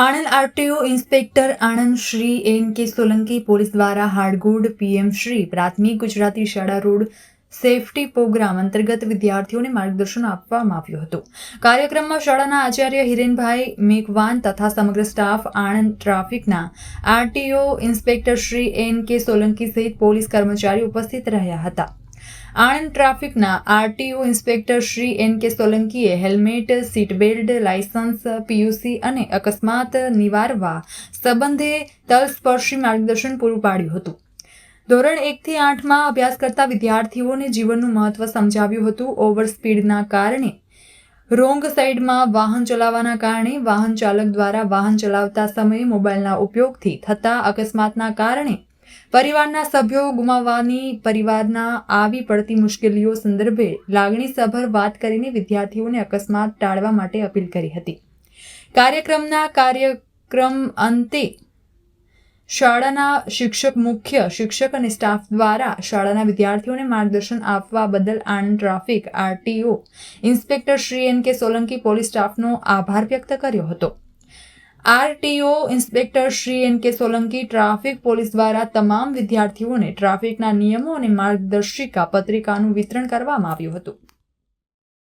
Anand RTO inspector Anand Shri N K Solanki police દ્વારા હાડગોડ PM Shri પ્રાથમિક ગુજરાતી શાળા road safety programme અંતર્ગત વિદ્યાર્થીઓને માર્ગદર્શન આપવામાં આવ્યું હતું. કાર્યક્રમમાં શાળાના આચાર્ય હિરેનભાઈ મેઘવાન તથા સમગ્ર સ્ટાફ આણંદ ટ્રાફિકના RTO inspector Shri N K Solanki સહિત પોલીસ કર્મચારી ઉપસ્થિત રહ્યા હતા. આણંદ ટ્રાફિકના RTO inspector Shri N K સોલંકીએ helmet seat belt licence PUC અને અકસ્માત નિવારવા સંબંધે તલસ્પર્શી માર્ગદર્શન પૂરું પાડ્યું હતું. ધોરણ એકથી આઠમાં અભ્યાસ કરતા વિદ્યાર્થીઓને જીવનનું મહત્વ સમજાવ્યું હતું. ઓવર સ્પીડના કારણે રોંગ સાઈડમાં વાહન ચલાવવાના કારણે વાહન ચાલક દ્વારા વાહન ચલાવતા સમયે મોબાઈલના ઉપયોગથી થતા અકસ્માતના કારણે પરિવારના સભ્યો ગુમાવવાની પરિવારના આવી પડતી મુશ્કેલીઓ સંદર્ભે લાગણીસભર વાત કરીને વિદ્યાર્થીઓને અકસ્માત ટાળવા માટે અપીલ કરી હતી. કાર્યક્રમના કાર્યક્રમ અંતે શાળાના શિક્ષક, મુખ્ય શિક્ષક અને સ્ટાફ દ્વારા શાળાના વિદ્યાર્થીઓને માર્ગદર્શન આપવા બદલ Anand traffic, RTO, inspector Shri N K Solanki police સ્ટાફનો આભાર વ્યક્ત કર્યો હતો. RTO inspector Shri N K Solanki traffic police દ્વારા તમામ વિદ્યાર્થીઓને ટ્રાફિકના નિયમો અને માર્ગદર્શિકા પત્રિકાનું વિતરણ કરવામાં આવ્યું હતું.